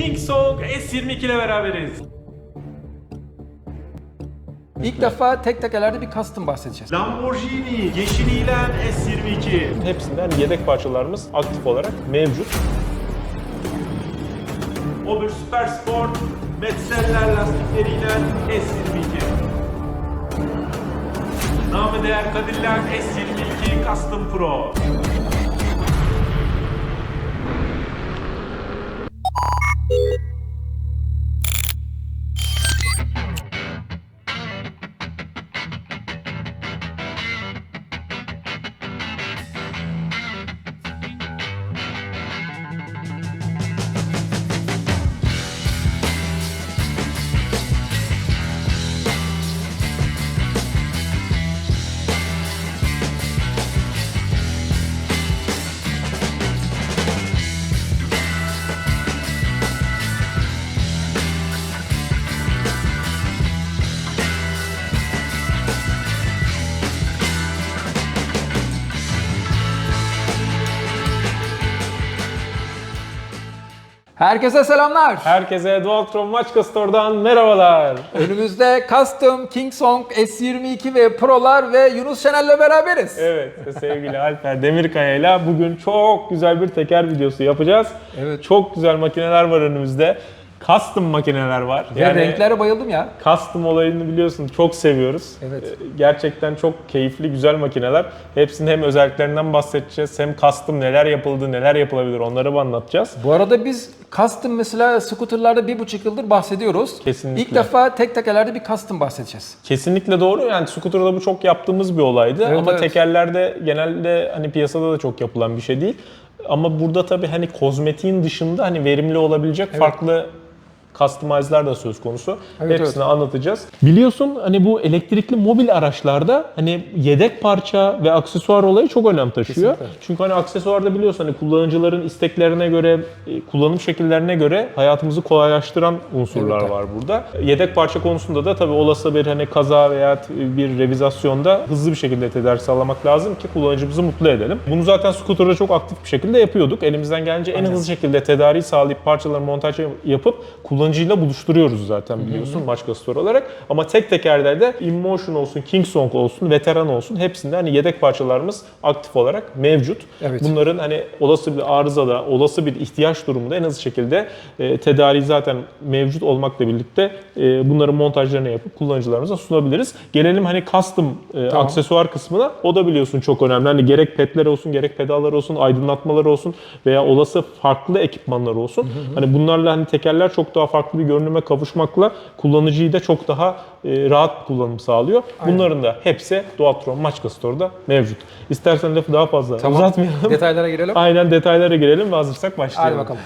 Kingsong S22 ile beraberiz. İlk defa tek tekerlerde bir custom bahsedeceğiz. Lamborghini yeşiliyle S22. Hepsinden yedek parçalarımız aktif olarak mevcut. Ober Super Sport Metzeler lastikleriyle S22. Namı değer Cadillac S22 Custom Pro. Herkese selamlar. Herkese Dualtron Maçka Store'dan merhabalar. Önümüzde custom Kingsong S22 ve Pro'lar ve Yunus Şener'le beraberiz. Evet sevgili Alper Demirkaya ile bugün çok güzel bir teker videosu yapacağız. Evet. Çok güzel makineler var önümüzde. Custom makineler var. Ve renklere bayıldım ya. Custom olayını biliyorsun çok seviyoruz. Evet. Ee, Gerçekten çok keyifli, güzel makineler. Hepsinin hem özelliklerinden bahsedeceğiz, hem custom neler yapıldı, neler yapılabilir onları anlatacağız. Bu arada biz custom mesela scooterlarda bir buçuk yıldır bahsediyoruz. Kesinlikle. İlk defa tek tekerlerde bir custom bahsedeceğiz. Kesinlikle doğru. Yani scooter'da bu çok yaptığımız bir olaydı. Evet, Ama evet. tekerlerde genelde hani piyasada da çok yapılan bir şey değil. Ama burada tabii hani kozmetiğin dışında hani verimli olabilecek farklı customize'lar da söz konusu. Evet, Hepsini anlatacağız. Biliyorsun hani bu elektrikli mobil araçlarda hani yedek parça ve aksesuar olayı çok önem taşıyor. Kesinlikle. Çünkü hani aksesuarda biliyorsun hani kullanıcıların isteklerine göre, e, kullanım şekillerine göre hayatımızı kolaylaştıran unsurlar Evet. var burada. Yedek parça konusunda da tabii olası bir hani kaza veya bir revizasyonda hızlı bir şekilde tedarik sağlamak lazım ki kullanıcımızı mutlu edelim. Bunu zaten scooter'da çok aktif bir şekilde yapıyorduk. Elimizden gelince en hızlı şekilde tedariği sağlayıp parçaları montaj yapıp kullanıcıyla buluşturuyoruz zaten biliyorsun Maçka Store olarak. Ama tek tekerde de olsun, Kingsong olsun, Veteran olsun hepsinde hani yedek parçalarımız aktif olarak mevcut. Evet. Bunların hani olası bir arızada, olası bir ihtiyaç durumunda en hızlı şekilde e, tedariği zaten mevcut olmakla birlikte e, bunların montajlarını yapıp kullanıcılarımıza sunabiliriz. Gelelim hani custom e, Tamam. aksesuar kısmına. O da biliyorsun çok önemli. Hani gerek petler olsun, gerek pedallar olsun, aydınlatmalar olsun veya olası farklı ekipmanlar olsun. Hani bunlarla hani tekerler çok daha farklı bir görünüme kavuşmakla kullanıcıyı da çok daha e, rahat kullanım sağlıyor. Bunların da hepsi Dualtron Maçka Store'da mevcut. İstersen lafı daha fazla uzatmayalım. Detaylara girelim. Aynen detaylara girelim ve hazırsak başlayalım. Hadi bakalım.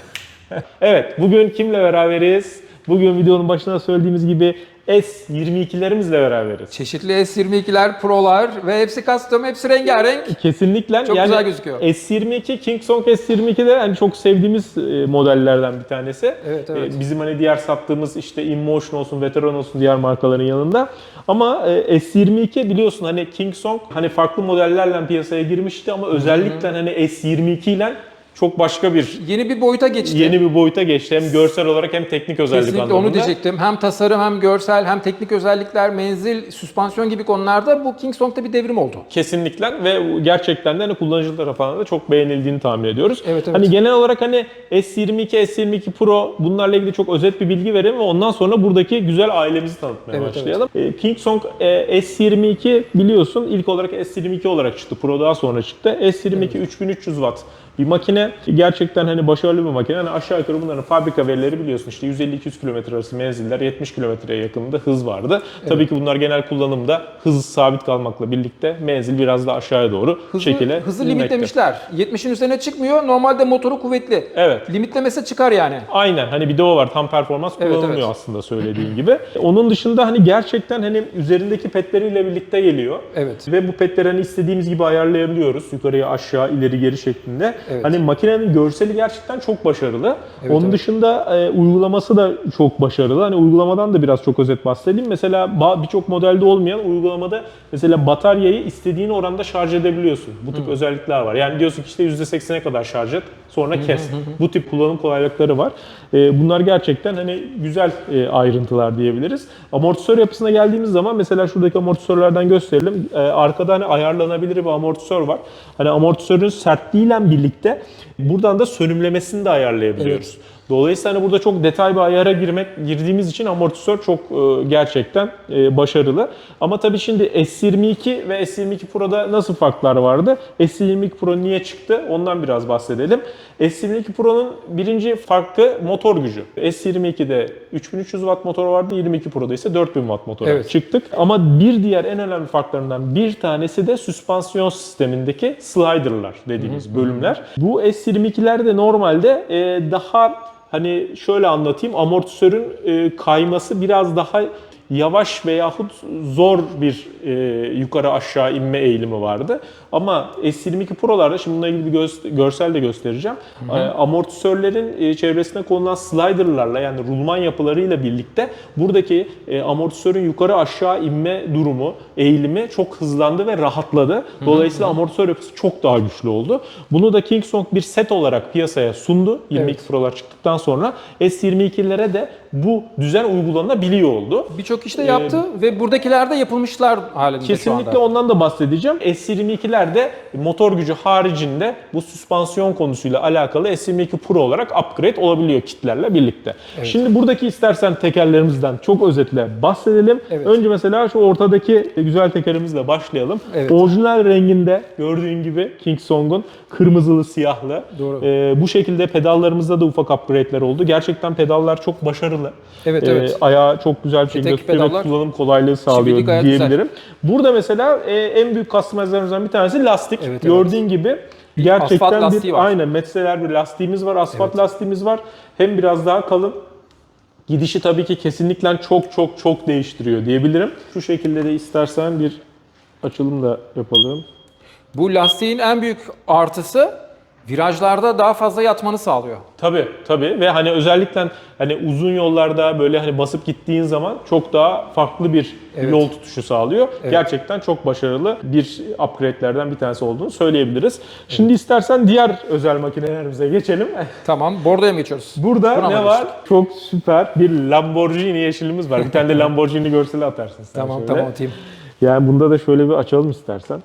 Evet, bugün kimle beraberiz? Bugün videonun başında söylediğimiz gibi S22'lerimizle beraberiz. Çeşitli S22'ler, Pro'lar ve hepsi custom, hepsi rengarenk. Kesinlikle. Çok güzel gözüküyor. S22, Kingsong S22 de yani çok sevdiğimiz e, modellerden bir tanesi. Evet, evet. E, Bizim hani diğer sattığımız işte InMotion olsun, Veteran olsun diğer markaların yanında. Ama e, S22 biliyorsun hani Kingsong hani farklı modellerle piyasaya girmişti ama özellikle hani S22 ile çok başka bir Yeni bir boyuta geçti. yeni bir boyuta geçti. Hem görsel olarak hem teknik özellik Kesinlikle anlamında. onu diyecektim. Hem tasarım hem görsel hem teknik özellikler, menzil, süspansiyon gibi konularda bu Kingsong'da bir devrim oldu. Kesinlikle ve gerçekten de hani kullanıcı tarafından da çok beğenildiğini tahmin ediyoruz. Evet, evet. Hani genel olarak hani S22, S22 Pro bunlarla ilgili çok özet bir bilgi verelim ve ondan sonra buradaki güzel ailemizi tanıtmaya Evet, başlayalım. E, Kingsong e, S22 biliyorsun ilk olarak S22 olarak çıktı. Pro daha sonra çıktı. S22 3300 watt bir makine. Gerçekten hani başarılı bir makine. Hani aşağı yukarı bunların fabrika verileri biliyorsun işte 150-200 km arası menziller 70 kilometreye yakınında hız vardı. Tabii ki bunlar genel kullanımda hız sabit kalmakla birlikte menzil biraz da aşağıya doğru Hızı, şekilde hızı limitlemişler. 70'in üzerine çıkmıyor. Normalde motoru kuvvetli. Evet. Limitlemese çıkar yani. Aynen hani bir de o var tam performans Evet, kullanılmıyor evet. aslında söylediğin gibi. Onun dışında hani gerçekten hani üzerindeki petleriyle birlikte geliyor. Evet. Ve bu petleri hani istediğimiz gibi ayarlayabiliyoruz. Yukarıya aşağı ileri geri şeklinde. Evet. Hani makinenin görseli gerçekten çok başarılı. Evet, Onun evet. dışında e, uygulaması da çok başarılı. Hani uygulamadan da biraz çok özet bahsedeyim. Mesela birçok modelde olmayan uygulamada mesela bataryayı istediğin oranda şarj edebiliyorsun. Bu tip özellikler var. Yani diyorsun ki işte %80'e kadar şarj et, sonra kes. Bu tip kullanım kolaylıkları var. E, bunlar gerçekten hani güzel e, ayrıntılar diyebiliriz. Amortisör yapısına geldiğimiz zaman mesela şuradaki amortisörlerden gösterelim. E, arkada hani ayarlanabilir bir amortisör var. Hani amortisörün sertliğiyle birlikte buradan da sönümlemesini de ayarlayabiliyoruz. Dolayısıyla hani burada çok detay bir ayara girmek girdiğimiz için amortisör çok e, gerçekten e, başarılı. Ama tabii şimdi S22 ve S22 Pro'da nasıl farklar vardı? S22 Pro niye çıktı? Ondan biraz bahsedelim. S22 Pro'nun birinci farkı motor gücü. S22'de 3300 watt motor vardı, 22 Pro'da ise 4000 watt motor Evet. çıktık. Ama bir diğer en önemli farklarından bir tanesi de süspansiyon sistemindeki slider'lar dediğimiz bölümler. Bu S22'lerde normalde e, daha hani şöyle anlatayım amortisörün e, kayması biraz daha yavaş veyahut zor bir e, yukarı aşağı inme eğilimi vardı. Ama S22 Pro'larda şimdi bununla ilgili bir gö- görsel de göstereceğim. E, amortisörlerin e, çevresine konulan slider'larla yani rulman yapılarıyla birlikte buradaki e, amortisörün yukarı aşağı inme durumu, eğilimi çok hızlandı ve rahatladı. Dolayısıyla amortisör yapısı çok daha güçlü oldu. Bunu da Kingsong bir set olarak piyasaya sundu. 22 Evet. Pro'lar çıktıktan sonra S22'lere de bu düzen uygulanabiliyor oldu. Birçok işte yaptı ve buradakiler de yapılmışlar halinde Kesinlikle şu anda. ondan da bahsedeceğim. S22'lerde motor gücü haricinde bu süspansiyon konusuyla alakalı S22 Pro olarak upgrade olabiliyor kitlerle birlikte. Şimdi buradaki istersen tekerlerimizden çok özetle bahsedelim. Evet. Önce mesela şu ortadaki güzel tekerimizle başlayalım. Evet. Orijinal renginde gördüğün gibi Kingsong'un kırmızılı siyahlı. Doğru. Ee, bu şekilde pedallarımızda da ufak upgrade'ler oldu. Gerçekten pedallar çok başarılı. Evet, Ee, evet. ayağı çok güzel bir şekilde Tutuyor ve pedallar kullanım kolaylığı sağlıyor gayet güzel. diyebilirim. Burada mesela e, en büyük customizlerimizden bir tanesi lastik. Evet, evet. Gördüğün gibi gerçekten bir var. aynen metreler bir lastiğimiz var, asfalt lastiğimiz var. Hem biraz daha kalın. Gidişi tabii ki kesinlikle çok çok çok değiştiriyor diyebilirim. Şu şekilde de istersen bir açılım da yapalım. Bu lastiğin en büyük artısı virajlarda daha fazla yatmanı sağlıyor. Tabii tabii ve hani özellikle hani uzun yollarda böyle hani basıp gittiğin zaman çok daha farklı bir Evet. yol tutuşu sağlıyor. Gerçekten çok başarılı bir upgrade'lerden bir tanesi olduğunu söyleyebiliriz. Şimdi istersen diğer özel makinelerimize geçelim. Tamam, bordoya mı geçiyoruz? Burada Buna ne var? geçtik? Çok süper bir Lamborghini yeşilimiz var. Bir tane de Lamborghini görseli atarsın sen Tamam, şöyle. tamam atayım. Yani bunda da şöyle bir açalım istersen.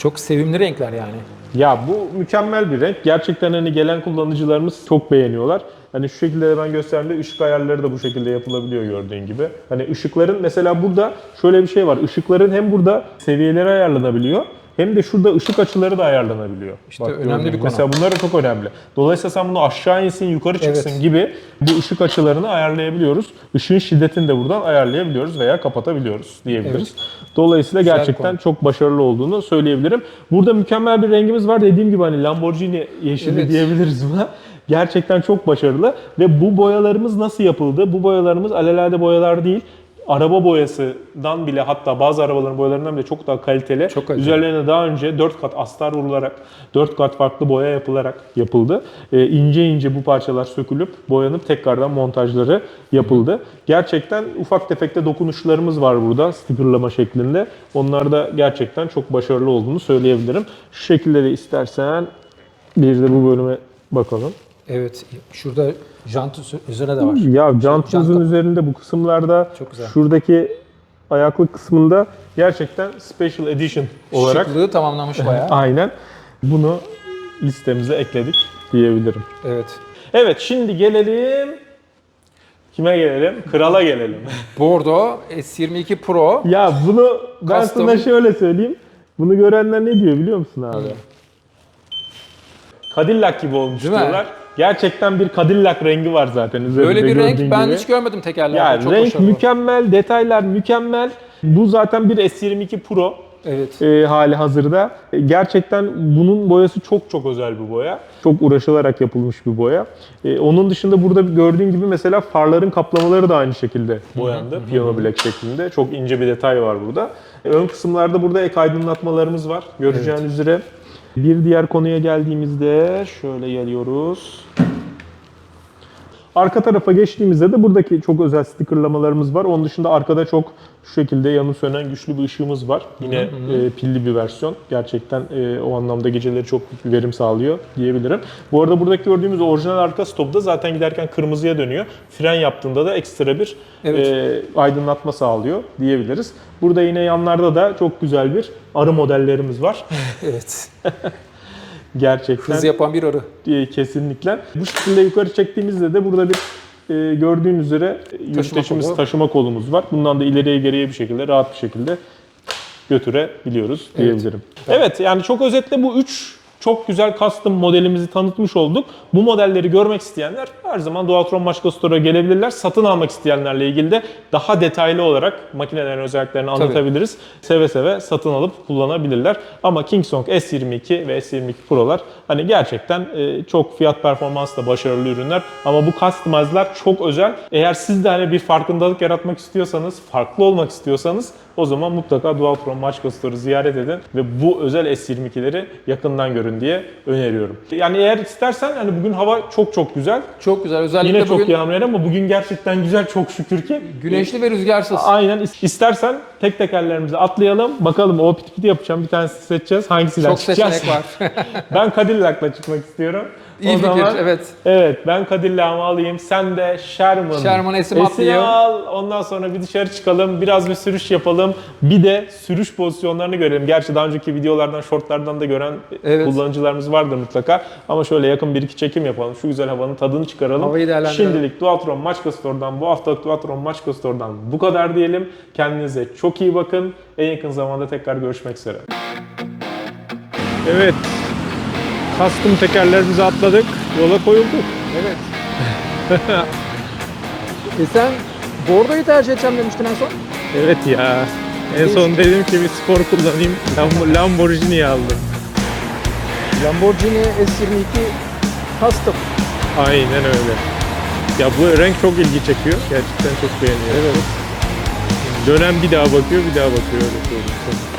Çok sevimli renkler yani. Ya bu mükemmel bir renk. Gerçekten hani gelen kullanıcılarımız çok beğeniyorlar. Hani şu şekilde de ben gösterdiğimde ışık ayarları da bu şekilde yapılabiliyor gördüğün gibi. Hani ışıkların mesela burada şöyle bir şey var. Işıkların hem burada seviyeleri ayarlanabiliyor hem de şurada ışık açıları da ayarlanabiliyor. İşte gördüğün önemli bir konu. Mesela bunlar da çok önemli. Dolayısıyla sen bunu aşağı insin, yukarı çıksın Evet. gibi bu ışık açılarını ayarlayabiliyoruz. Işığın şiddetini de buradan ayarlayabiliyoruz veya kapatabiliyoruz diyebiliriz. Dolayısıyla Güzel gerçekten konu. çok başarılı olduğunu söyleyebilirim. Burada mükemmel bir rengimiz var. Dediğim gibi hani Lamborghini yeşili Evet. diyebiliriz buna. Gerçekten çok başarılı ve bu boyalarımız nasıl yapıldı? Bu boyalarımız alelade boyalar değil. Araba boyasından bile hatta bazı arabaların boyalarından bile çok daha kaliteli. Çok kaliteli. Üzerlerine daha önce 4 kat astar vurularak, 4 kat farklı boya yapılarak yapıldı. Ee, ince ince bu parçalar sökülüp, boyanıp tekrardan montajları yapıldı. Gerçekten ufak tefek de dokunuşlarımız var burada stickerlama şeklinde. Onlar da gerçekten çok başarılı olduğunu söyleyebilirim. Şu şekilde de istersen bir de bu bölüme bakalım. Evet, şurada jant üzerine de var. Ya jantımızın jant- üzerinde bu kısımlarda Çok güzel. şuradaki ayaklık kısmında gerçekten special edition olarak Şıklığı tamamlamış bayağı. aynen bunu listemize ekledik diyebilirim. evet. Evet şimdi gelelim kime gelelim? Krala gelelim. Bordo S22 Pro. ya bunu ben Custom. sana şöyle söyleyeyim. Bunu görenler ne diyor biliyor musun abi? Cadillac gibi olmuş Değil mi? Gerçekten bir Cadillac rengi var zaten üzerinde Böyle bir renk gördüğün ben gibi. hiç görmedim tekerlerde. Ya Çok renk başarılı. mükemmel, detaylar mükemmel. Bu zaten bir S22 Pro. Evet. e, hali hazırda. E, Gerçekten bunun boyası çok çok özel bir boya. Çok uğraşılarak yapılmış bir boya. E, onun dışında burada gördüğün gibi mesela farların kaplamaları da aynı şekilde boyandı. Piyano black şeklinde. Çok ince bir detay var burada. E, ön kısımlarda burada ek aydınlatmalarımız var. Göreceğin üzere. Bir diğer konuya geldiğimizde şöyle geliyoruz. Arka tarafa geçtiğimizde de buradaki çok özel stickerlamalarımız var. Onun dışında arkada çok şu şekilde yanı sönen güçlü bir ışığımız var. Yine e, pilli bir versiyon. Gerçekten e, o anlamda geceleri çok bir verim sağlıyor diyebilirim. Bu arada buradaki gördüğümüz orijinal arka stopta zaten giderken kırmızıya dönüyor. Fren yaptığında da ekstra bir Evet. e, aydınlatma sağlıyor diyebiliriz. Burada yine yanlarda da çok güzel bir arı modellerimiz var. Evet. Gerçekten. Hız yapan bir arı. E, kesinlikle. Bu şekilde yukarı çektiğimizde de burada bir e, gördüğün üzere yürüteçimiz, kolu. taşıma kolumuz var. Bundan da ileriye geriye bir şekilde rahat bir şekilde götürebiliyoruz diyebilirim. Evet yani çok özetle bu üç çok güzel custom modelimizi tanıtmış olduk. Bu modelleri görmek isteyenler her zaman Dualtron Başka Store'a gelebilirler. Satın almak isteyenlerle ilgili de daha detaylı olarak makinelerin özelliklerini anlatabiliriz. Seve seve satın alıp kullanabilirler. Ama Kingsong S22 ve S22 Pro'lar hani gerçekten e, çok fiyat performansla başarılı ürünler. Ama bu customize'lar çok özel. Eğer siz de hani bir farkındalık yaratmak istiyorsanız, farklı olmak istiyorsanız o zaman mutlaka Dualtron Maçka Store'u ziyaret edin ve bu özel S22'leri yakından görün diye öneriyorum. Yani eğer istersen hani bugün hava çok çok güzel. Çok güzel. Özellikle Yine çok bugün yağmur ama bugün gerçekten güzel çok şükür ki. güneşli ve rüzgarsız. Aynen. İstersen tek tekerlerimizi atlayalım. Bakalım o pit piti yapacağım. Bir tanesini seçeceğiz. Hangisiyle Çok çıkacağız? seçenek var. ben Cadillac'la çıkmak istiyorum. İyi o fikir, zaman, evet. Evet ben Cadillac'ımı alayım. Sen de Sherman. Sherman S'imi S'ini atlayayım. al. Ondan sonra bir dışarı çıkalım. Biraz bir sürüş yapalım. Bir de sürüş pozisyonlarını görelim. Gerçi daha önceki videolardan, shortlardan da gören Evet. Kullanıcılarımız vardır mutlaka. Ama şöyle yakın bir iki çekim yapalım. Şu güzel havanın tadını çıkaralım. Havayı değerlendirelim. Şimdilik Dualtron Maçka Store'dan bu haftalık Dualtron Maçka Store'dan bu kadar diyelim. Kendinize çok iyi bakın. En yakın zamanda tekrar görüşmek üzere. Evet. Custom tekerlerimizi atladık. Yola koyulduk. Evet. e sen Bordo'yu tercih edeceğim demiştin en son. Evet ya. En son dedim ki bir spor kullanayım. Lam- Lamborghini'yi aldım. Lamborghini S22 Custom. Aynen öyle. Ya bu renk çok ilgi çekiyor. Gerçekten çok beğeniyorum. Evet. Dönem bir daha bakıyor, bir daha bakıyor. Öyle söyleyeyim.